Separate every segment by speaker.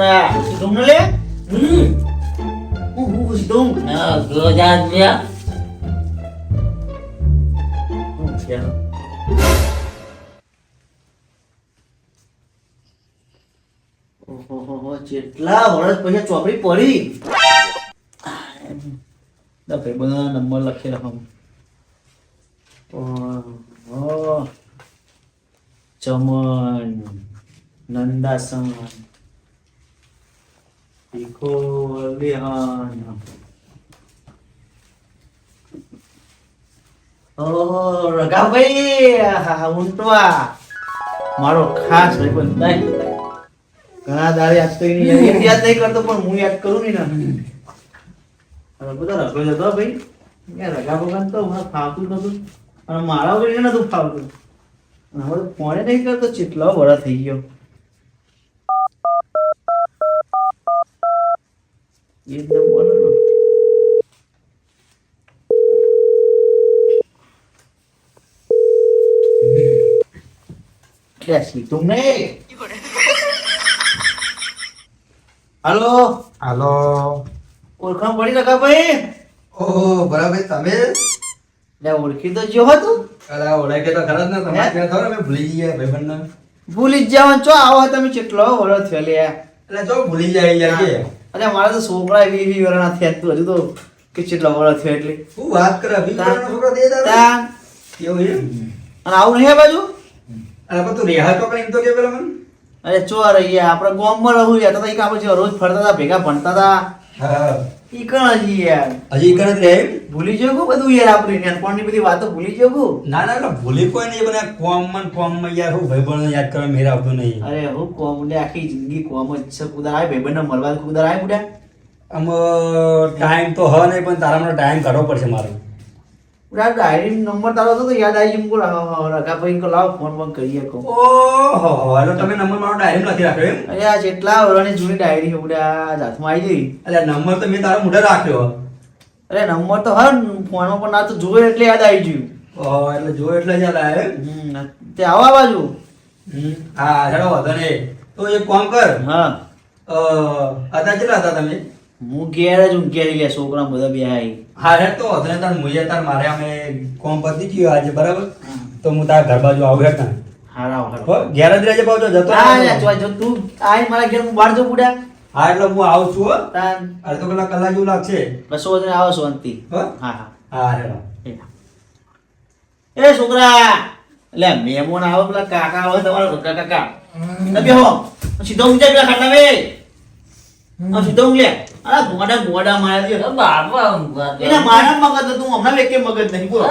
Speaker 1: છોકરા સીધું ને લે હું હું સીધું
Speaker 2: ના ગોજા
Speaker 1: ઓહોહોહો, જેટલા વર્ષ પછી ચોપડી પડી ભાઈ બધા નંબર લખી રાખો. ચમન નંદાસન થાય ઘણા કરતો પણ હું યાદ કરું ને હવે બધા રગો જતો ભાઈ યાર રગા ભગવાન તો ફાવતું નતું અને મારા વગર નતું ફાવતું હવે ફોને નહીં કરતો ચેટલો વડા થઈ ગયો એ જ ને બોલો ને સીધું નહીં હાલો
Speaker 3: હાલો
Speaker 1: ઓળખાણ પડી રખા ભાઈ
Speaker 3: ઓહો બરાબર તમે
Speaker 1: લે ઓળખી તો જો હતું
Speaker 3: અરે ઓળખે તો ખરા જ ને તમારે
Speaker 1: હે?
Speaker 3: ત્યાં ખબર અમે ભૂલી જઈએ ભાઈબંધને
Speaker 1: ભૂલી જ જવાનું ચો આવો તમે કેટલો વડો થયો લે
Speaker 3: એટલે જો ભૂલી જાય યાર કે
Speaker 1: અરે મારા તો છોકરા એવી વી વરના થયા તું હજુ તો કે કેટલો વડો થયો એટલે.
Speaker 3: શું વાત કરે
Speaker 1: બી
Speaker 3: વર્ષનો છોકરો દે દાદા. એવું એમ?
Speaker 1: અને આવું નહીં બાજુ?
Speaker 3: અરે પણ તું રેહા તો એમ તો કે પેલા મને?
Speaker 1: અરે ચો રહી ગયા આપણે ગામમાં રહું યાર તો એક આપણે રોજ ફરતા હતા ભેગા ભણતા હતા.
Speaker 3: હા
Speaker 1: ઈ કણ હજી યાર?
Speaker 3: હજી કણ જ રહે
Speaker 1: ભૂલી કો બધું યાર આપણે નાનપણની બધી વાતો ભૂલી કો
Speaker 3: ના ના એટલે ભૂલી કોઈ નહીં બને કોમ મન ને કોમમાં યાર હું ભાઈબંધને યાદ કરવા મેરા આવતો નહીં.
Speaker 1: અરે હું કોમ ને આખી જિંદગી કોમ જ છે. કુદાર આવે ભાઈબંધને મળવા કુદાર આવે બુડા
Speaker 3: આમ ટાઈમ તો હ નહીં પણ તારા તારામાં ટાઈમ કાઢવો પડશે મારો.
Speaker 1: બુડા ડાયરી નંબર તારો હતો તો યાદ આવી ગયું બોલ રકા ભાઈ કો લાવ ફોન ફોન કરીએ કો
Speaker 3: ઓહો એટલે તમે નંબર મારો ડાયરી નથી રાખ્યો એમ?
Speaker 1: અરે આ જેટલા વર્ષની જૂની ડાયરી છે આ હાથમાં આવી ગઈ.
Speaker 3: એટલે નંબર તો મેં તારો મોઢે રાખ્યો.
Speaker 1: અરે નંબર તો હા ફોનમાં પણ ના તો જોયો એટલે યાદ આવી ગયું.
Speaker 3: ઓહો, એટલે જો એટલે યાદ આવે
Speaker 1: તે આવા બાજુ.
Speaker 3: હમ. હા હેડો વાંધો નહીં. તો એક કામ કર.
Speaker 1: હા.
Speaker 3: અ, અત્યારે કેટલા હતા તમે?
Speaker 1: હું ઘેર જ ઊંઘી ગયા છોકરા બધા બે આવી
Speaker 3: હા હેડ તો વાંધો તાર મુજે તાર મારે અમે કોમ પતી ગયો આજે બરાબર? તો હું તારા ઘર બાજુ આવું હેડ ને
Speaker 1: હારા હારા
Speaker 3: ઘેર જ રહેજે જતો
Speaker 1: હા જો તું આય મારા ઘેર હું બહાર જઉં બુડા.
Speaker 3: હા એટલે હું આવું છું હો.
Speaker 1: તાન
Speaker 3: અડધો કલાક કલાક જેવું લાગશે.
Speaker 1: બસો વધુ આવો શાંતિ.
Speaker 3: હો?
Speaker 1: હા હા.
Speaker 3: હા
Speaker 1: એ છોકરા લે મહેમાન આવે પેલા કાકા આવે તમારા રોકા કાકા. તમે બેહો. સીધો જાય પેલા ખાટલા બે આ સીધો ઊંઘ લે. અરે ગોડા ગોડા મારે છે.
Speaker 2: બાપા ઊંઘવા.
Speaker 1: એના મારા મગજ હતું. હમણાં વેકે મગજ નહીં બોલ,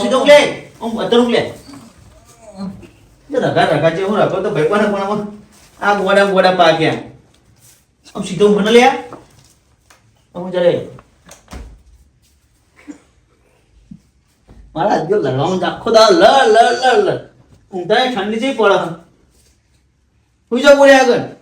Speaker 1: સીધો ઊંઘ લે. હું અત્યારે ઊંઘ લે. રગા રગા છે હું રગો તો ભાઈ પણ પણ આ ગોડા ગોડા પાક્યા આમ સીધો ઊંઘ ન લે. આમ જરે મારા જો લડવાનું આખો દા લ લ લ લ ઊંઘતા ઠંડી જઈ પડે. હું જો બોલે આગળ.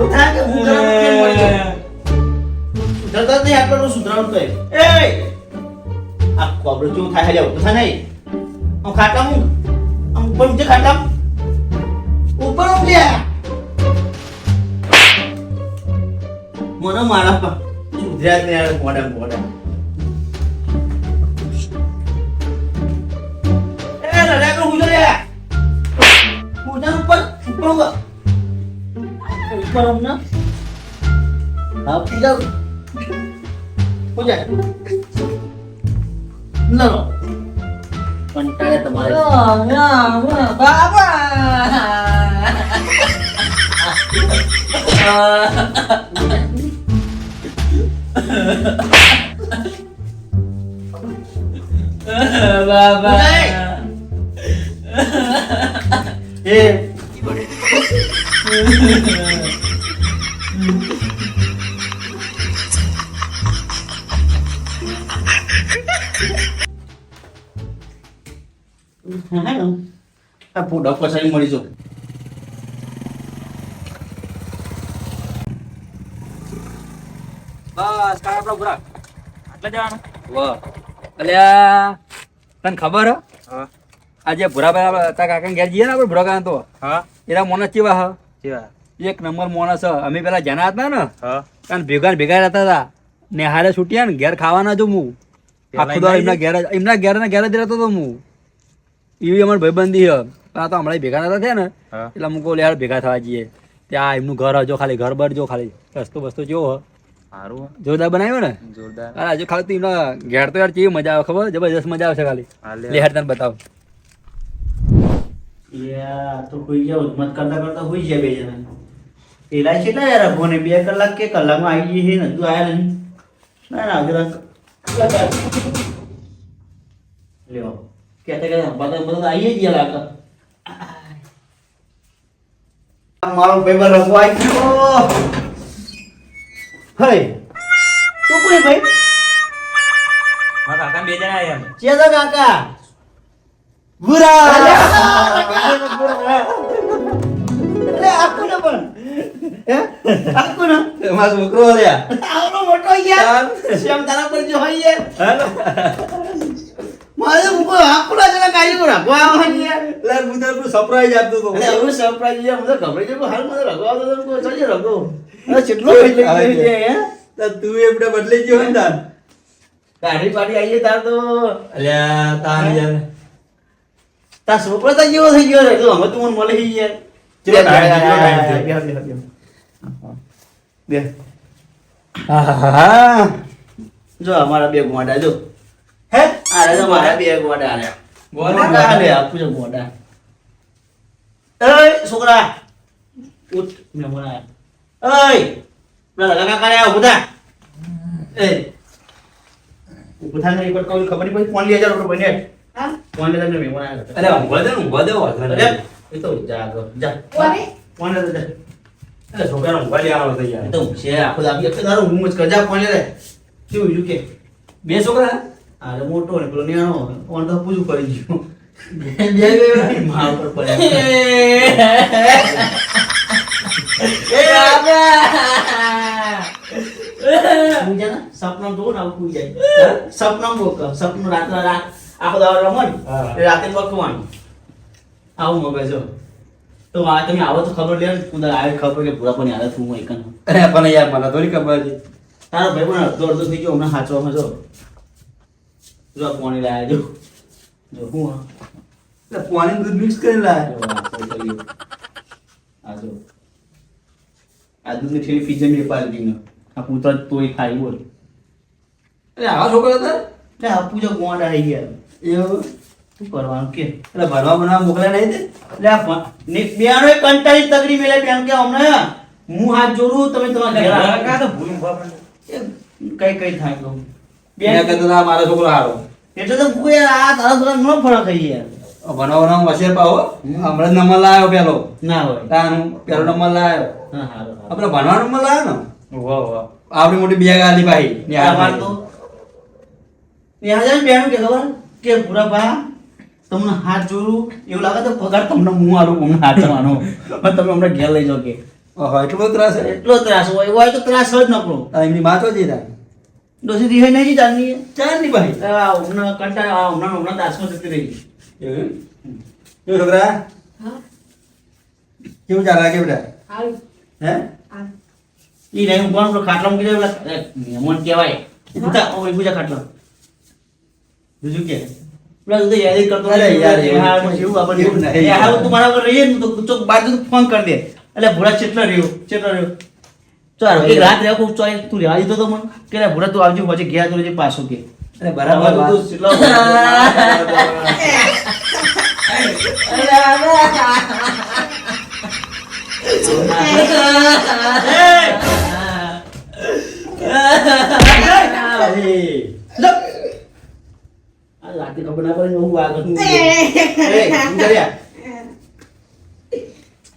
Speaker 1: ઉઠા કે હું ગરમ કેમ મળી ગયો? સુધરતા નહીં આટલો સુધરાવું તો એ આ કોબરો જેવું થાય લે ઉઠા નહીં આમ ખાટલા હું આમ ઉપર ઊંચે ખાટલા ઉપર ઊંચે મને મારા સુધર્યા નહીં યાર મોઢા હા પૂજા પૂજા લો કંટાળે તમારે
Speaker 2: બાબા બાબા
Speaker 1: એ આ ફોટો પછાડી મળી જાઉં
Speaker 3: બસ કાકા આપણો ભૂરા આટલે જવાનું? વાહ. અલ્યા તને ખબર હા? આજે ભૂરાભાઈ આપણે કાકા ઘેર જઈએ ને આપણે ભૂરા કાકા તો?
Speaker 4: હા.
Speaker 3: એના મોનસ કેવા હ?
Speaker 4: કેવા
Speaker 3: એક નંબર મોનસ હ અમે પેલા જના હતા ને
Speaker 4: હા.
Speaker 3: ભેગા ભેગા રહેતા હતા. ને હારે છૂટ્યા ને ઘેર ખાવાના જો હું
Speaker 4: એમના
Speaker 3: એમના ઘેર એમના ઘેર ને ઘેર જ રહેતો હતો હું. એવી અમારી ભાઈબંધી હ. આ તો હમણાં ભેગા થતા થયા ને એટલે અમુક ઓલે યાર ભેગા થવા જઈએ. ત્યાં એમનું ઘર હજો ખાલી ઘર બર જો ખાલી. રસ્તો બસ્તો જેવો
Speaker 4: સારું
Speaker 3: જોરદાર બનાવ્યો ને?
Speaker 4: જોરદાર.
Speaker 3: અરે હજુ ખાલી તું એમના ઘેર તો યાર કેવી મજા આવે ખબર? જબરજસ્ત મજા આવશે ખાલી. લેહાર તને બતાવ.
Speaker 1: યાર તો કોઈ ગયા મત કરતા કરતા હોઈ જાય બે જણા. પેલા કેટલા યાર અભોને બે કલાક કે કલાકમાં આવી જઈએ ને? તું આવ્યા નહીં ના. ના જરાક લ્યો. કહેતા કહેતા બધા બધા આવીએ જ ગયા લાગે આ મારો પેપર રખવાઈ ગયો હઈ તું કોણ ભાઈ?
Speaker 4: મારા કાકા બે જણા આયા.
Speaker 1: ચેતા કાકા? અરે આખું ને પણ? હે? આખું ને
Speaker 3: મારો છોકરો લ્યા
Speaker 1: આવડો મોટો યાર શ્યામ તારા પર જો હોય યાર મારે મુકો આખું જરા કાઢી રાખવા આવવાની યાર
Speaker 3: હું surprise આપતો હતો.
Speaker 1: અરે હવે સરપ્રાઈઝ યાર મને ગભરાઈ ગયો હાલ મને રગવા દો તો કોઈ. ચાલી રગો. અરે કેટલો થઈ લઈ હે?
Speaker 3: તો તું એપડે બદલી ગયો ને તાર.
Speaker 1: કાઢી પાડી આવીએ તાર તો.
Speaker 3: અલ્યા તાર યાર.
Speaker 1: તાર છોકરો તો જેવો થઈ ગયો રે? તો હવે તું મને મળી યાર.
Speaker 3: ચલો,
Speaker 1: બે બે
Speaker 3: આહાહા.
Speaker 1: જો અમારા બે ગોડા જો.
Speaker 3: હે?
Speaker 1: આ મારા બે ગોડા આલ્યા
Speaker 3: ગોડા?
Speaker 1: આપું જો ગોડા. એય છોકરા ઉઠ મે બોલા એય પેલા લગા કાકા આવ ઉઠા એ ઉઠા નહીં પર કોઈ ખબર નહીં પડી ફોન લઈ જાવ બને હા ફોન લઈ જાવ મે બોલા
Speaker 3: અરે ઊંઘવા દે ને, ઊંઘવા દે,
Speaker 1: અરે એ તો જા જા? ફોન લઈ જા
Speaker 3: અરે છોકરાને ઊંઘવા દેવાનો આવો યાર.
Speaker 1: એ તો છે આખો દાબી એક તારો હું જ કરજા ફોન લે શું બીજું કે
Speaker 3: બે છોકરા
Speaker 1: અરે મોટો ને પેલો નેનો ફોન તો પૂછું કરી ગયું છે સપના જોઉં ને આવું જાય. સપના બોક સપનું રાત્રે રાત આખો દાડો રમો ને રાતે બકવાનું આવું મગજ હો. તો આ તમે આવો તો ખબર લે ને હું આવે ખબર કે પૂરા પણ યાદ હું એકન
Speaker 3: અરે પણ યાર મને થોડી ખબર હતી
Speaker 1: તારો ભાઈ પણ અડધો અડધો થઈ ગયો હમણાં સાચવામાં જો. જો પાણી લાયા જો. જો હું
Speaker 3: એટલે પાણી દૂધ મિક્સ કરી લાય
Speaker 1: આ જો. આ દૂધની થેલી ફ્રીજર મેં પાડી દીધી. આ પૂતા તોય ખાઈ બોલ
Speaker 3: અરે આવા છોકરા હતા?
Speaker 1: એટલે આ પૂજા ગોંડ આવી ગયા.
Speaker 3: એવું?
Speaker 1: શું કરવાનું કે?
Speaker 3: એટલે ભરવા બનાવવા મોકલ્યા નહીં તે?
Speaker 1: એટલે આ ને બેનો કંટાળી તગડી મેલે બેન કે હમણાં હું હાથ જોડું તમે તમારા ઘરે આવો.
Speaker 4: તો ભૂલ
Speaker 1: કઈ કઈ થાય તો. બેન
Speaker 3: કરતા તો આ મારો છોકરો હારો.
Speaker 1: એટલે તો કોઈ આ તારા છોકરા નો ફરક થઈ યાર
Speaker 3: ભણવા ભણવા પાવો હમણાં નંબર લાવ્યો પેલો.
Speaker 1: ના હોય.
Speaker 3: તાનું પેલો નંબર લાવ્યો
Speaker 1: હા.
Speaker 3: આપણે ભણવાનો નંબર લાવ્યો ને?
Speaker 4: વાહ વાહ.
Speaker 3: આવડી મોટી બેગ આલી ભાઈ
Speaker 1: આ વાત. તો ત્યાં જાય બેન કે ખબર કે પૂરા ભા તમને હાથ જોડું એવું લાગે તો પગાર તમને હું આલું અમને હાથવાનો પણ તમે હમણાં ઘેર લઈ જાઓ કે.
Speaker 3: એટલો બધો ત્રાસ
Speaker 1: એટલો ત્રાસ હોય એવો હોય તો ત્રાસ જ નકરો.
Speaker 3: એમની માં તો જઈ થાય
Speaker 1: ડોસી રિહાઈ નહીં ચાલની
Speaker 3: ચાલની ભાઈ
Speaker 1: આ હમણાં કંટાળા હમણાં હમણાં ત્રાસમાં જતી રહી.
Speaker 3: એવું કેવું છોકરા? કેવું ચાલે કે બેટા હે?
Speaker 1: ઈ નહીં હું કોણ ખાટલા મૂકી દે પેલા મહેમાન કહેવાય. પૂછા ઓય પૂછા ખાટલા. બીજું કે? પેલા તો યાદ કરતો
Speaker 3: અરે યાર, એવું
Speaker 1: હારું
Speaker 3: નહીં.
Speaker 1: જેવું આપણે
Speaker 3: એવું નહીં.
Speaker 1: એ તું મારા પર રહીએ ને તો ચોક બાજુ ફોન કરી દે. એટલે ભૂરા ચેટલો રહ્યો ચેટલો રહ્યો? ચાલ એક રાત રહ્યો ખૂબ ચોય તું રહેવા દીધો તો મને? કે ભૂરા તું આવજો પછી ગયા તું જે પાછો કે
Speaker 3: અરે બરાબર
Speaker 1: તું
Speaker 3: વાત.
Speaker 1: ચેટલો આ લાતી ખબર ના પડે ને હું આગળ શું બોલું. એ, શું કર્યા?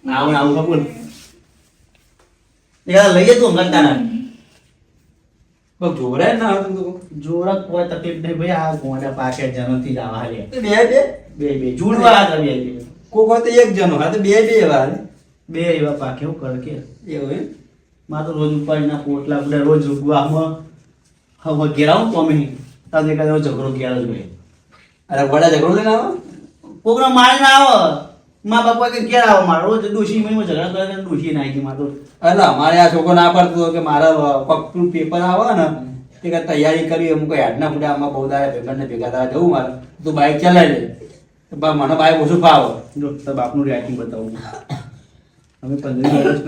Speaker 1: આવું ને આવું ખબર યાર લઈએ તું અંગત તારા
Speaker 3: કોક જોરાય ના આવતું તો.
Speaker 1: જોરક કોઈ તકલીફ નહીં ભાઈ આ ગોંડા પાકે જનમથી જ આવા
Speaker 3: બે બે?
Speaker 1: બે બે જુડવા આ બે
Speaker 3: તો એક જણો હા તો બે બે એવા
Speaker 1: બે એવા પાકે હું કર કે
Speaker 3: એવું એમ?
Speaker 1: માં તો રોજ ઉપાડીના પોટલા બધા રોજ ઉગવામાં હવે ઘેરાવું તો અમે. તારે એકાદો ઝઘડો ઘેર જ ભાઈ
Speaker 3: અરે વડા ઝઘડો લઈને આવો?
Speaker 1: પ્રોગ્રામ મારે ના આવે. મા બાપા કે ઘેર આવો મારો? રોજ ડોશી મહિમાં ઝઘડા કરે કે ડોશી નાખી માં
Speaker 3: એટલે અમારે આ છોકરો ના પડતો કે મારા પગનું પેપર આવે ને એ કે તૈયારી કરી અમુક યાદના ફૂટા આમાં બહુ દાડા ભેગા ને ભેગા તારા જવું મારે. તું બાઇક ચલાવી લે. મને બાઇક ઓછું ફાવે.
Speaker 1: જો તારા બાપનું રાઇટિંગ બતાવું અમે પંદર વર્ષ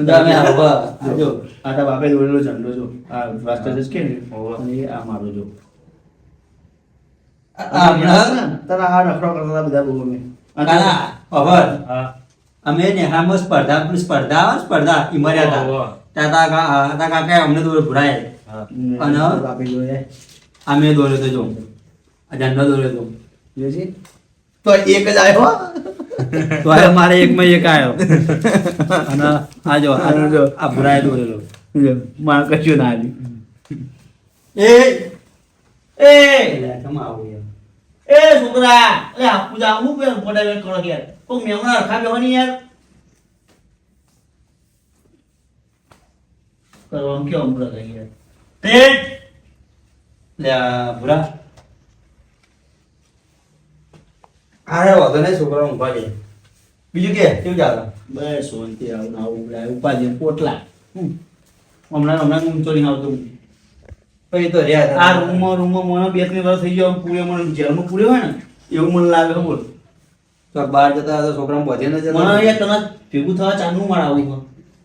Speaker 3: હવે
Speaker 1: જો આ તારા બાપે દોરેલો ઝંડો જો. આ રાષ્ટ્રધ્વજ કે અને આ મારો જો.
Speaker 3: આ
Speaker 1: તારા આ રખડો કરતા બધા બહુ અમે.
Speaker 3: કાના અમે નેહામાં સ્પર્ધા સ્પર્ધા સ્પર્ધા
Speaker 4: ઇમર્યા
Speaker 3: હતા ત્યાં તા કા- અમને તો ભરાય. અને? અમે દોર્યો તો જો. આ દોર્યો તો.
Speaker 1: તો એક જ આવ્યો
Speaker 3: તો મારે એકમાં એક આવ્યો અને આ જો આ
Speaker 1: આનો જો.
Speaker 3: આ ભરાય દોરેલો.
Speaker 1: મારે કશું ના આવ્યું.
Speaker 3: એ
Speaker 1: એ.
Speaker 3: આવું?
Speaker 1: એ છોકરા અરે આ પૂજા હું પેલો પોડા કરો યાર. કોઈ મહેમાન રખા બેવાની યાર. કરવાનું કેવું હમણાં કઈ યાર.
Speaker 3: ટેટ! લે આ ભૂરા. અરે વાંધો નહીં છોકરા ઊંઘવા દે બીજું કે કેવું ચાલે?
Speaker 1: બસ શાંતિ આવું આવું ઉપાધિ પોટલા. હમ. હમણાં હમણાં ઊંચો નહીં આવતો
Speaker 3: પછી તો રહ્યા.
Speaker 1: આ રૂમમાં રૂમમાં મને બે ત્રણ વર્ષ થઈ ગયો પૂરે મને જેલમાં હોય ને એવું મને લાગે ખબર
Speaker 3: તો બહાર જતા હતા છોકરાને બધે ન
Speaker 1: મને યાર તને ભેગું થવા ચાંદનું માર આવું.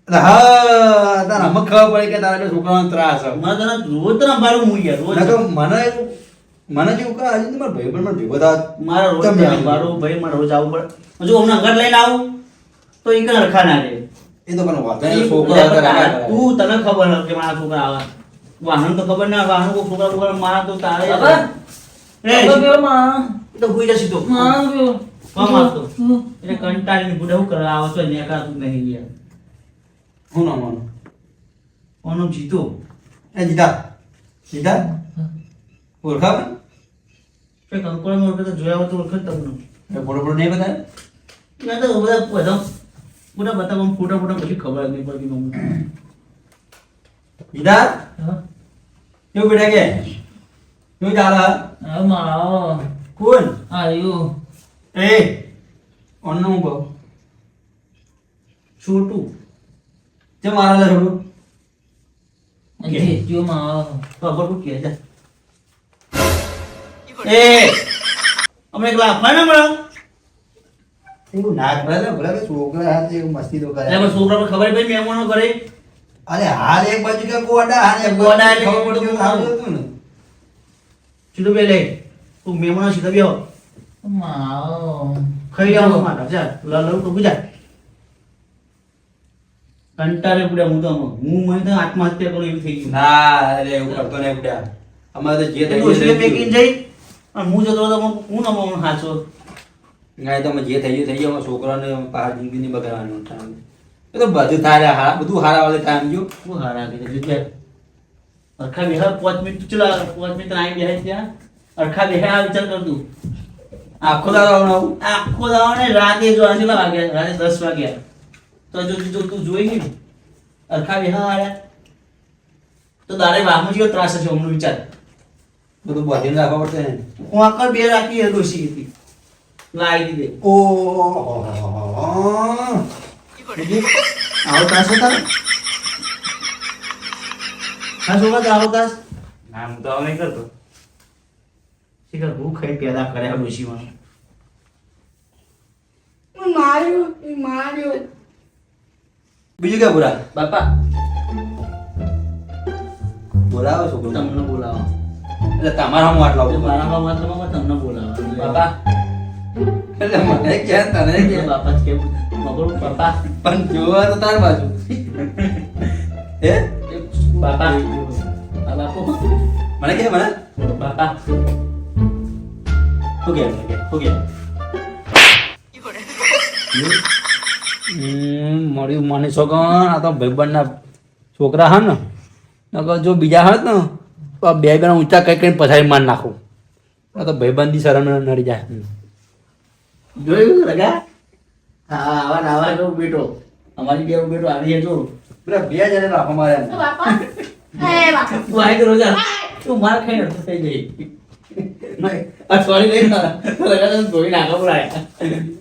Speaker 3: હા તારે અમુક ખબર પડે કે તારા છોકરાનો ત્રાસ.
Speaker 1: મને તને રોજ તને મારું હું યાર રોજ
Speaker 3: નકર મને મને જેવું કે આજે મારા ભાઈ પણ ભેગો
Speaker 1: મારા રોજ ભાઈ મારે રોજ આવવું પડે જો હમણાં ઘર લઈને આવું તો એ કઈ રખા ના રે
Speaker 3: એ તો વાંધો છોકરો કરે.
Speaker 1: તું તને ખબર કે મારા છોકરા આવા વાહન તો ખબર ના વાહન કો છોકરા બોકરા મારા તો તારે
Speaker 2: ખબર? એ માં.
Speaker 1: તો ભૂઈ જશે તો.
Speaker 2: માં બેવ.
Speaker 1: કોમ આપતો? એટલે કંટાળીને બુડા શું કરવા આવો છો નેકાતું નહીં યાર.
Speaker 3: હું ના આનું?
Speaker 1: ઓનો જીતો?
Speaker 3: એ જીતા. જીતા? ઓળખાવ? એ
Speaker 1: કે કંકોળો ઓળખે તો જોયા તો ઓળખે તમને.
Speaker 3: એ બોડો બોડો નહીં બતાવે?
Speaker 1: ના તો બધા બધા બધા બતાવો ફોટા ફોટા પછી ખબર નહીં પડતી મને. હા.
Speaker 3: કેવું બેટા કે? કેવું ચાલે
Speaker 2: હવે માં આવો.
Speaker 3: કોણ?
Speaker 2: આયો
Speaker 3: એ ઓનનું હું
Speaker 1: છોટુ.
Speaker 3: જે મારા લે થોડું
Speaker 2: જીત્યો માં આવો.
Speaker 1: ખબર શું કે છે એ અમે એક લાફા ના મળે
Speaker 3: એવું નાક કરે ભલે છોકરા હાથે એવું મસ્તી તો કરે.
Speaker 1: છોકરા ખબર પડી મેમોનો કરે
Speaker 3: અરે હાલ એક બાજુ કે ગોડા એક
Speaker 1: ગોડા એટલે
Speaker 3: ખબર પડતી સારું હતું ને.
Speaker 1: સીધું બેલે તું મહેમાનો સીધા બેહો.
Speaker 2: માઓ આવો.
Speaker 1: ખાઈ આવો મારા. જા લલવ તો બુજા કંટારે પડ્યા હું તો હું મને તો આત્મહત્યા કરું એવું થઈ ગયું.
Speaker 3: ના અરે એવું કરતો નહીં પડ્યા. અમારે તો જે થઈ ગયું
Speaker 1: પેકીને જઈ અને હું જતો તો હું નમો હાચો
Speaker 3: ના તો અમે જે થઈ ગયું થઈ ગયું. છોકરાને પહાડ જિંદગી નહીં બગાડવાનું. એ તો બધું તારે હારા બધું હારા વાળે ટાઈમ ગયો.
Speaker 1: હું હારા કે જગ્યા અરખા બેહા પાંચ મિનિટ ચલા પાંચ મિનિટ આવી બેહા ત્યાં. અરખા બેહા આ વિચાર કરતું
Speaker 3: આખો દાડો
Speaker 1: આખો દાડો ને રાતે જો આજે વાગ્યા? રાતે દસ વાગ્યા. તો જો જો તું જોઈ ગઈ અરખા બેહા આયા તો દાડે વાહમજીઓ ત્રાસ છે હમણાં વિચાર.
Speaker 3: બધું બાંધીને રાખવા પડશે ને.
Speaker 1: હું આકર બે રાખી એ ડોશી હતી. લાવી દીધે.
Speaker 3: ઓહો
Speaker 1: આવો ત્રાસ હતા હા છોકરા તો આવો ત્રાસ
Speaker 4: ના હું તો નહીં કરતો.
Speaker 1: શીખર હું ખાઈ પેદા કર્યા ડોશીમાં
Speaker 3: બીજું કે બુરા
Speaker 1: બાપા.
Speaker 3: બોલાવો છોકરો.
Speaker 1: તમને બોલાવો.
Speaker 3: એટલે તમારા હું આટલા
Speaker 1: મારા માત્ર તમને બોલાવો.
Speaker 3: બાપા. એટલે મને કે તને કે
Speaker 1: બાપા જ કેવું
Speaker 2: મગરું બાપા
Speaker 3: પણ જોવા તો તાર બાજુ હે
Speaker 2: બાપા આ બાપુ
Speaker 3: મને કે મને
Speaker 2: બાપા
Speaker 3: મળ્યું મને છોકરા આ તો ભાઈબંધના છોકરા હા ને નકર જો બીજા હોત ને તો આ બે બેના ઊંચા કઈ કઈ પછાડી માર નાખું આ તો ભાઈબંધી શરમ નડી જાય
Speaker 1: જોયું રગા હા આવા ને આવા જો બેટો અમારી બે બેટો આવી જો
Speaker 3: પેલા બે જણે રાખો મારે
Speaker 5: બાપા. હે બાપા.
Speaker 2: તું આવી કરો જા તું માર ખાઈ અડધું થઈ ગઈ
Speaker 1: આ સોરી લઈ ના. લગા તો ધોઈ નાખો પડાય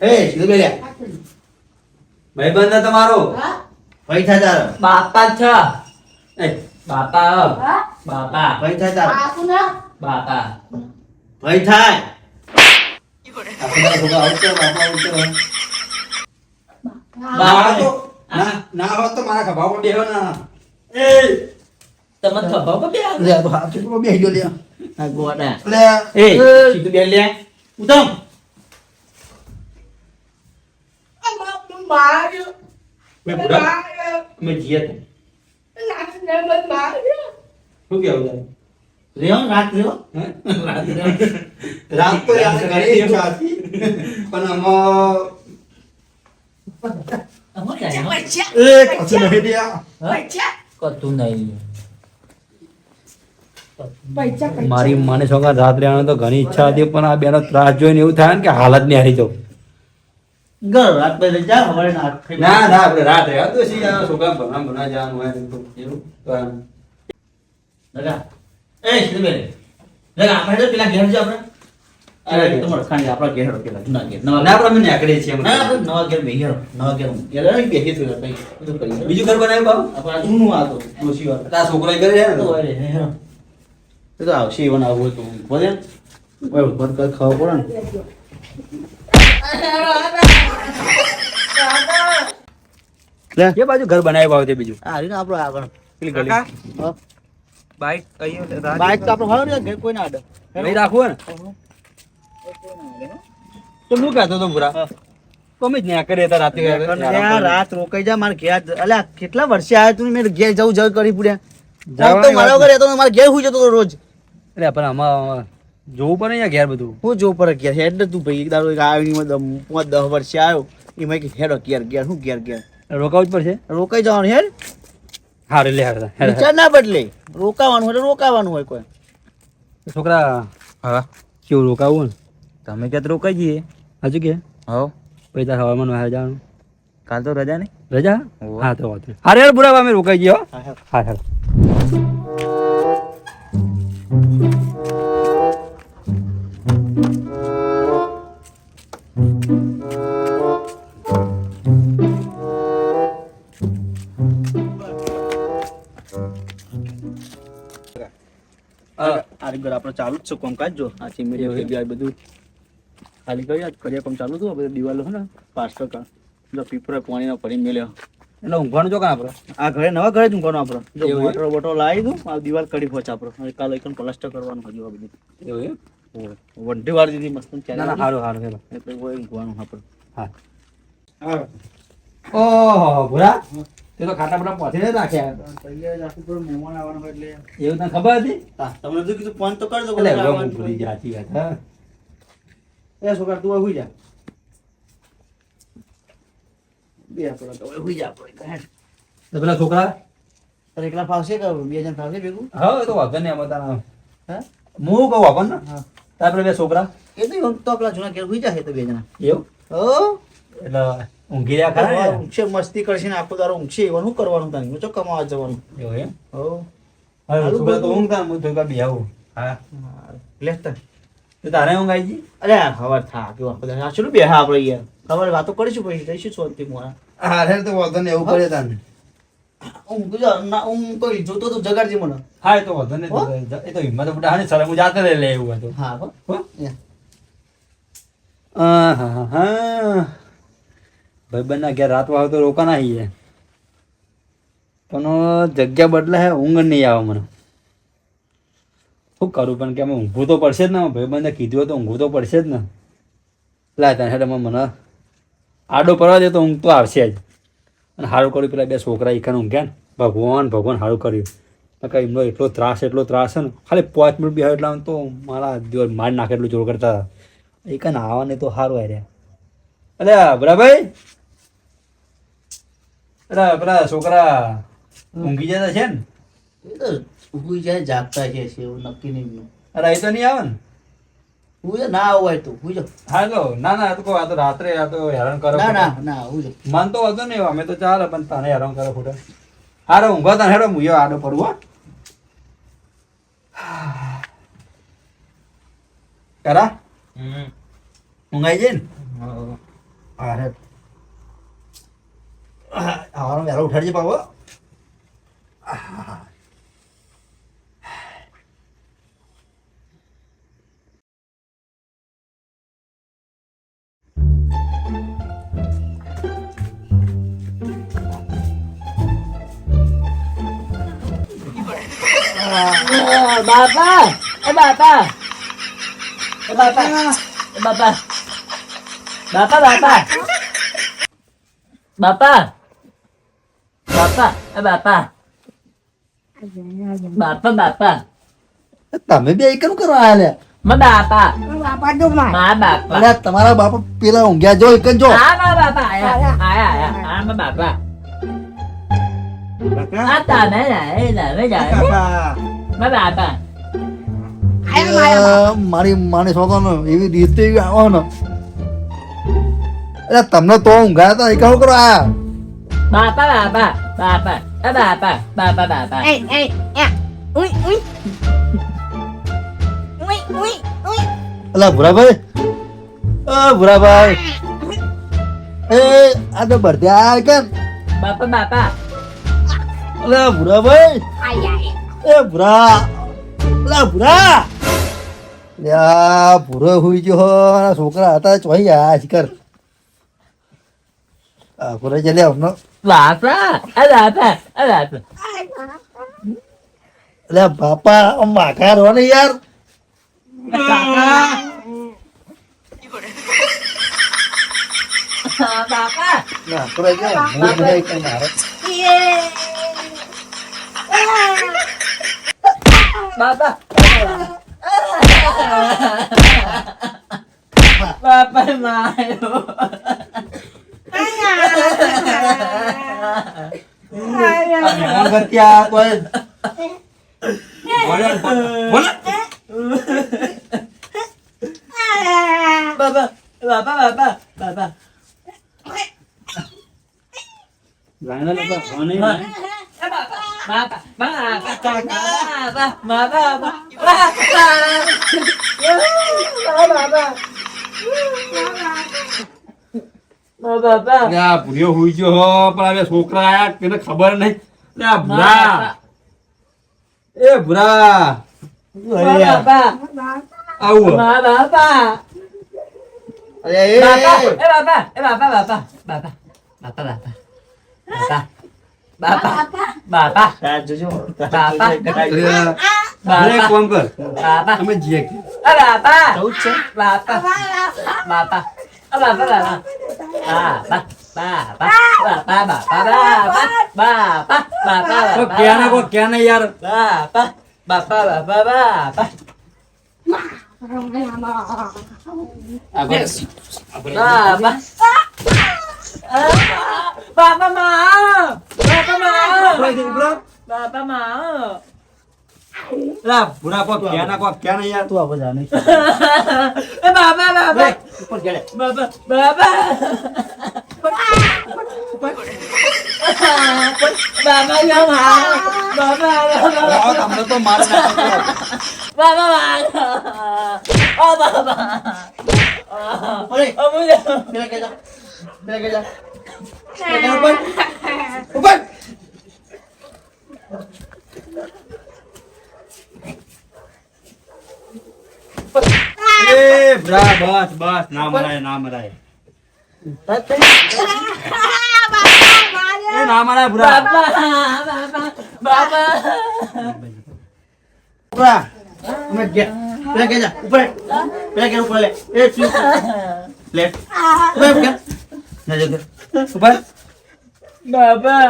Speaker 1: એ સીધું બેલ્યા
Speaker 3: ભાઈ બંધ તમારો?
Speaker 1: થાય તારો?
Speaker 2: બાપા છ.
Speaker 3: એ.
Speaker 2: બાપા. બાપા.
Speaker 1: ભાઈ થાય તારો?
Speaker 5: બાપુ ના
Speaker 2: બાપા.
Speaker 1: ભાઈ થાય.
Speaker 3: આ પેલા છોકરા બાપા આવું છે.
Speaker 5: હા
Speaker 3: ના તો ના ના હોત તો મારા ખભા પર બેહો ના. એ.
Speaker 2: તમે ખબર પર બે
Speaker 3: લે તો હાથ ઉપર બેહી લે.
Speaker 1: આ ગોડા.
Speaker 3: લે.
Speaker 1: એ સીધું બેલ લે. ઉતમ
Speaker 5: માર્યો.
Speaker 3: મેં બુડા મેં જીએ તો.
Speaker 5: નાને મત માર્યો.
Speaker 3: શું કેવું તારે?
Speaker 1: લેવો રાત રાત
Speaker 3: તો પણ આમાં એ કશું નહીં રહ્યા
Speaker 2: કતું નહીં
Speaker 3: મારી મને છોકરા રાત રહેવાનો તો ઘણી ઈચ્છા હતી પણ આ બેનો ત્રાસ જોઈને એવું થાય ને કે હાલત નહીં હારી જાઉં.
Speaker 1: ગર રાત પે જા હવે ના
Speaker 3: ના ના આપણે રાત રહ્યા તો સી આ છોકરા ભણવા ભણવા જવાનું હોય તો એવું તો આમ.
Speaker 1: એ બેલ રગા આપણે તો પેલા ઘેર જો આપણે.
Speaker 3: બીજું ઘર બનાવ્યું બાબુ? છોકરો
Speaker 1: એ તો આવશે આવું તો. પડે ને. લે.
Speaker 3: બાજુ ઘર બનાવ્યું આવે છે બીજું.
Speaker 1: હા રીને આપણો આગળ. પેલી ગલી.
Speaker 4: બાઈક
Speaker 1: બાઈક તો આપણો હાલો ને ઘેર કોઈ ના અડે.
Speaker 3: લઈ રાખવું ને? તો હું કહેતો તો પૂરા તમે જ હતા રાતે
Speaker 1: રાત રોકાઈ જા મારે ઘેર અલ્યા કેટલા વર્ષે આવ્યા તું મેં ઘેર જવું જવું કરી પૂર્યા તો મારા વગર રહેતો મારે ઘેર હુઈ જતો રોજ.
Speaker 3: એટલે પણ આમાં જોવું પડે ને યાર ઘેર બધું.
Speaker 1: હું જોવું પડે ઘેર. હેડ તું ભાઈ. એક દાડો એક પાંચ દસ વર્ષે આવ્યો એમાં કે હેડો ઘેર ઘેર. હું ઘેર ઘેર?
Speaker 3: રોકાવું જ પડશે?
Speaker 1: રોકાઈ જવાનું હેડ?
Speaker 3: હા લે
Speaker 1: વિચાર ના બદલે. રોકાવાનું હોય તો રોકાવાનું હોય કોઈ.
Speaker 3: છોકરા
Speaker 4: હા.
Speaker 3: કેવું રોકાવું ને
Speaker 4: તમે ક્યાં તો રોકાઈ જઈએ.
Speaker 3: હજુ કે?
Speaker 4: હો
Speaker 3: પછી તાર હવામાન બહાર જવાનું.
Speaker 4: કાલ તો રજા નહીં?
Speaker 3: રજા? હા તો વાંધો નહીં. યાર રે બુરા અમે રોકાઈ ગયો
Speaker 1: હા, હા.
Speaker 3: હા
Speaker 1: આ આપણે ચાલુ જ છે કોમકાજ જો. આ બી બધું. ખાલી કરી આજ કરીએ કામ ચાલુ હતું બધું દિવાલો હે ને પાસ્ટર કા. જો પીપળે પાણીનો ભરી મેલ્યો.
Speaker 3: એટલે ઊંઘવાનું જો કાં આપણે?
Speaker 1: આ ઘરે નવા ઘરે જ ઊંઘવાનું આપણે? જો
Speaker 3: એવું
Speaker 1: બોટલ લાવી દઉં આ દિવાલ કરી પહોંચ આપણે. કાલે એકન પ્લાસ્ટર કરવાનું હજુ આ બધું.
Speaker 3: એવું
Speaker 1: વંઢી વાર દીધી મસ્ત
Speaker 3: ચાલે ના સારું સારું હેલો.
Speaker 1: એટલે કોઈ ઊંઘવાનું આપણે.
Speaker 3: હા. ઓહો ભૂરા. તે તો ખાટા બટા પહોંચી રાખ્યા એવું તને ખબર હતી?
Speaker 1: હા, તમને કીધું ફોન તો કરજો
Speaker 3: એટલે. વાત હા.
Speaker 1: એ છોકરા તું હુઈ જા બે આપણે તો હુઈ જા આપણે.
Speaker 3: તો પેલા છોકરા
Speaker 1: તારે એકલા ફાવશે કે બે જણ ફાવશે ભેગું
Speaker 3: હા એ તો વાંધો નહીં આમાં તારા
Speaker 1: હા
Speaker 3: હું કહું આપણને
Speaker 1: હા
Speaker 3: તાર પેલા બે છોકરા
Speaker 1: એ તો તો પેલા જૂના ઘેર હુઈ જશે તો બે જણા
Speaker 3: એવું એટલે ઊંઘી રહ્યા ખરા
Speaker 1: ઊંઘશે મસ્તી કરશે ને આખો દારો ઊંઘશે એવાનું શું કરવાનું તને ચોક્ક ચો કમાવા જવાનું
Speaker 3: એવું એમ
Speaker 1: હો
Speaker 3: હવે છોકરા તો ઊંઘતા હું થોડીક વાર બેહું હા
Speaker 1: લે તાર
Speaker 3: તો તારે ઊંઘ આવી જી?
Speaker 1: અરે આ ખબર થા કેવા બધા આ શું બેહા આપણે યાર? ખબર વાતો કરીશું પછી રહીશું શાંતિ મોરા
Speaker 3: અરે તો વાંધો નહીં એવું કરે તાને.
Speaker 1: ઊંઘ જો ના ઊંઘ કોઈ જોતો તો જગાડજી મને.
Speaker 3: હા એ તો વાંધો નહીં એ તો હિંમત હા ને સર હું જાતે લઈ લે એવું હતું
Speaker 1: હા હા.
Speaker 3: હો? આહાહા. ભાઈબંધના ઘેર રાત વાવ તો રોકાના આવીએ પણ જગ્યા બદલે હે ઊંઘ નહીં આવે મને. શું કરું? પણ કે અમે ઊંઘવું તો પડશે જ ને? ભાઈબંધે કીધું હોય તો ઊંઘવું તો પડશે જ ને. લાય તને હેડ મને આડો પડવા દે તો ઊંઘ તો આવશે જ. અને સારું કર્યું, પેલા બે છોકરા એકાને ઊંઘ્યા ને. ભગવાન ભગવાન સારું કર્યું. નકર એમનો એટલો ત્રાસ એટલો ત્રાસ છે ને. ખાલી પાંચ મિનિટ બી એટલા તો મારા દિવસ માર નાખે એટલું જોર કરતા. હતા એકાને આવવાને તો સારું આવ્યા અરે બરાભાઈ અરે, પેલા છોકરા ઊંઘી જતા છે ને?
Speaker 1: ઊંઘી જાય જાગતા છે છે એવું નક્કી નહીં એમનું.
Speaker 3: અરે એ તો નહીં આવે ને?
Speaker 1: ઊંઘી ના આવું હોય તો ઊંઘી જાઓ.
Speaker 3: ના ના તો આ તો રાત્રે આ તો હેરાન કરો
Speaker 1: ના ના ના ઊંઘી
Speaker 3: મન તો વધુ નહીં અમે તો ચાલે પણ તને હેરાન કરો ખોટા હારો ઊંઘો તને હેડો મુયો આડો પડવો કરા ઊંઘાઈ જાય ને? અરે. આવવાનું વહેલો ઉઠાડજે પાવો
Speaker 2: બાપા એ બાપા એ બાપા એ બાપા બાપા બાપા બાપા બાપા એ બાપા બાપા બાપા
Speaker 1: તમે બે કેમ કરો આયા
Speaker 2: મા બાપા
Speaker 5: બાપા જો માં.
Speaker 2: મા બાપા
Speaker 1: તમારા બાપા પેલા ઊંઘ્યા જો એક જ જો.
Speaker 2: હા મા બાપા આયા. આયા આયા. હા મા બાપા આ જાય તમે જાય મા બાપા
Speaker 1: અલ્યા, મારી માની સોતો એવી રીતે આવો ને અલ્યા તમને તો ઊંઘાયા હતા એ કેમ કરવા આયા
Speaker 2: બાપા બાપા બાપા એ બાપા બાપા બાપા
Speaker 5: એ એ એ ઉઈ ઉઈ ઉઈ ઉઈ ઉઈ
Speaker 1: અલા ભુરાભાઈ અ ભુરાભાઈ એ આ તો બળદ્યા કેમ
Speaker 2: બાપા બાપા
Speaker 1: અલા ભુરાભાઈ
Speaker 5: આય આય.
Speaker 1: એ ભૂરા. અલા ભુરા. લ્યા ભૂરો હુઈ ગયો છોકરા હતા ચોઈ આયા શિકર. આ ભૂરા ચાલે હમણાં
Speaker 2: બાપા એ બાપા એ બાપા.
Speaker 1: બાપા વાઘા રહો ને યાર.
Speaker 2: બાપા.
Speaker 1: ના ભૂરા ગયા મૂળ Bapak. Bapak malu.
Speaker 2: Ayaw. Ayaw. Agad
Speaker 3: bapak, bapak, bapak, Jangan lupa.
Speaker 2: બાપા બાપા. બાપા બાપા
Speaker 3: આ ભૂર્યો હુઈ ગયો પણ હવે છોકરા આયા તેને ખબર નહીં. આ ભૂરા. એ ભૂરા.
Speaker 2: બાપા.
Speaker 3: આવું
Speaker 2: બાપા.
Speaker 1: અરે એ
Speaker 2: બાપા એ બાપા એ બાપા બાપા બાપા બાપા બાપા બાપા બાપા બાપા
Speaker 1: બાપા. જોજો
Speaker 2: બાપા.
Speaker 3: કોમ કર.
Speaker 2: બાપા.
Speaker 3: તમે જીએ કે
Speaker 2: એ બાપા.
Speaker 1: ચૌદ છે?
Speaker 2: બાપા. બાપા. એ બાપા બાપા. બાપા. બાપા. બાપા બાપા બાપા. બાપા
Speaker 3: તો ક્યાં ના કો ક્યાં ના યાર?
Speaker 2: બાપા. બાપા બાપા બાપા. બાપા. બાપા માં બાપા માં બાપા માં
Speaker 3: લા ભૂરા કો ક્યાં કો ક્યાં યાર?
Speaker 1: તું આવો જાને
Speaker 2: એ બાબા બાબા.
Speaker 1: ઉપર ગેલે
Speaker 2: બાબા બાબા. બાબા
Speaker 3: તમને તો મારે
Speaker 2: બાબા માં ઓ બાબા.
Speaker 1: અરે
Speaker 2: અમુલ
Speaker 1: પેલા કે પેલા કે પેલા કે
Speaker 3: એ બસ બસ ના મરાય ના મરાય એ ના મરાય
Speaker 2: બાબા
Speaker 1: અમે ગયા. પેલા કે જા ઉપર. પેલા કે ઉપર લે. એ તું લે. ઉપર કે.
Speaker 3: ના જો ઉપર.
Speaker 2: બાપા.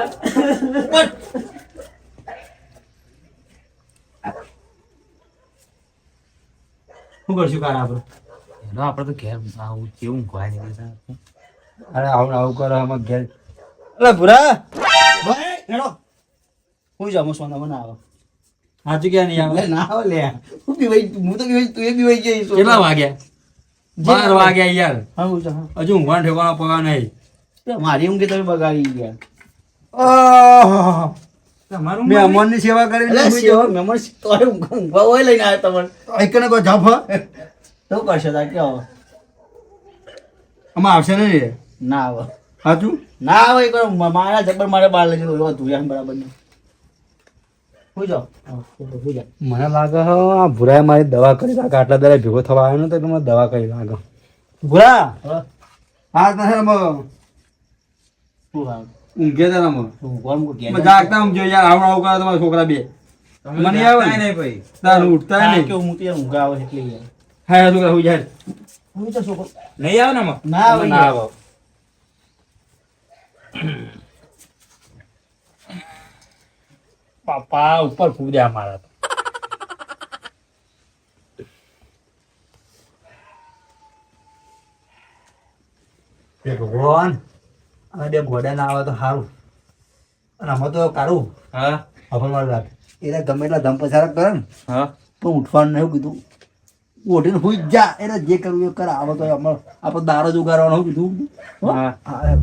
Speaker 3: શું કરશું કાર આપણે?
Speaker 1: એનો આપણે તો ઘેર આવું કેવું કોઈ નહીં
Speaker 3: અરે આવું આવું કરો આમાં ઘેર. અરે ભૂરા!
Speaker 1: ભાઈ હેડો. હું જામો સોના મને આવો
Speaker 3: સાચું ક્યાં નહીં આવે
Speaker 1: લે ના આવે લે. હું બીવાઈ હું તો બીવાઈ તું એ બીવાઈ જઈશ
Speaker 3: કેટલા વાગ્યા? બાર વાગ્યા યાર. હજુ ઊંઘવાનું ઠેકાણો પગા નહીં.
Speaker 1: તે મારી ઊંઘે તમે બગાડી ગયા.
Speaker 3: મેં અમોનની સેવા કરીને
Speaker 1: સેવા હોય લઈને આવ્યો તમને.
Speaker 3: કોઈ જાફ હ.
Speaker 1: કરશે તા કે હવે
Speaker 3: આમાં આવશે નહીં
Speaker 1: ના આવે.
Speaker 3: સાચું
Speaker 1: ના આવે એક મારા જબર મારે બહાર લઈ જતો હતું એમ બરાબર
Speaker 3: મને લાગે હ આ ભૂરાએ મારી દવા કરી લાગે આટલા દરે ભેગો થવા આવ્યો ને તો મને દવા કરી લાગે ભૂરા?
Speaker 1: હા
Speaker 3: હા તો હે મ-
Speaker 1: શું
Speaker 3: ઊંઘે
Speaker 1: તા ના કે
Speaker 3: જાગતા ઊંઘજો યાર આવું આવું કરે તમારા છોકરા બે. મને આવે
Speaker 4: નહીં ભાઈ.
Speaker 3: તાર ઉઠતા નહીં.
Speaker 1: કે હું તો ઊંઘ આવે એટલે
Speaker 3: હા હા છોકરા હું જાય
Speaker 1: હું તો છોકરો
Speaker 4: નહીં આવે ને
Speaker 1: ના આવે
Speaker 3: ના આવે. પાપા ઉપર કૂદ્યા મારા ભગવાન. આ બે ઘોડા ના આવે તો સારું અને આમાં તો કારું.
Speaker 4: હા?
Speaker 3: આપણે મારું રાખ. એટલે ગમે એટલા ધમ પસાર કરે ને
Speaker 4: હા?
Speaker 3: તો ઉઠવાનું નહીં કીધું. ઉઠીને હુઈ જ જા. એટલે જે કરવું એ કરે. આવે તો અમારે આપણે દારો જ ઉગાડવાનું કીધું. હો?
Speaker 4: હા.
Speaker 3: હા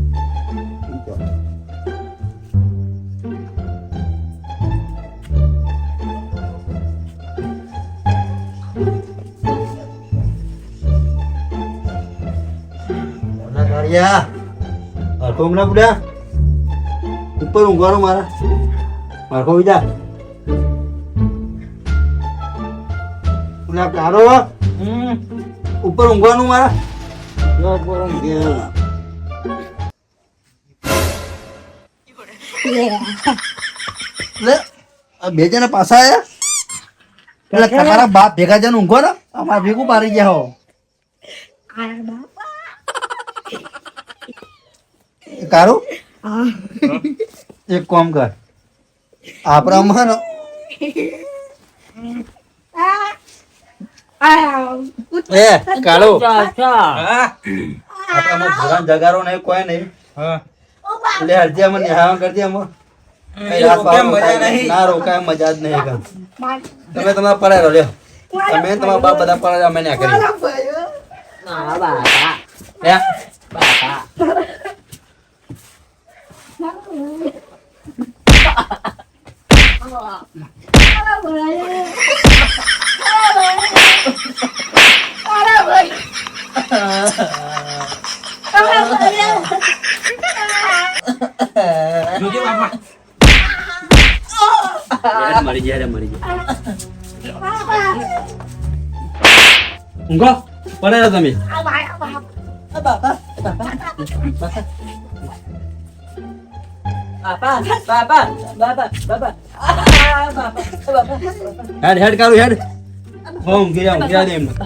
Speaker 3: ઊંઘના બુડા. ઉપર ઊંઘવાનું મારા મારખો બીજા જા ઓલા કારો ઉપર ઊંઘવાનું મારા જો ઉપર ઊંઘે. લે આ બે જણા પાછા આયા એટલે તમારા બાપ ભેગા જઈને ઊંઘો ને અમારા ભેગું પારી ગયા હો
Speaker 5: આયા બાપા
Speaker 3: એ કારું? એક કોમ કર. આપણા
Speaker 5: આ
Speaker 3: એ કાળો. આપણામાં ભગવાન જગારો નહીં કોઈ નહીં. એટલે હરજી અમે નિહાવા કરી દે અમે
Speaker 4: કેમ
Speaker 3: ના રોકાય મજા જ નહીં કાંઈ. તમે તમારા પડે રહો લ્યો તમે તમારા બાપ બધા પડે અમે ના કરી
Speaker 2: ના બાપા બાપા
Speaker 4: જોજે બાપા
Speaker 3: મરી જાય મરી જાય ઊંઘો પડે તમે.
Speaker 2: બાબા બાબા બાપા
Speaker 3: હેડ હેડ કાઢું હેડ હો જા દે એમને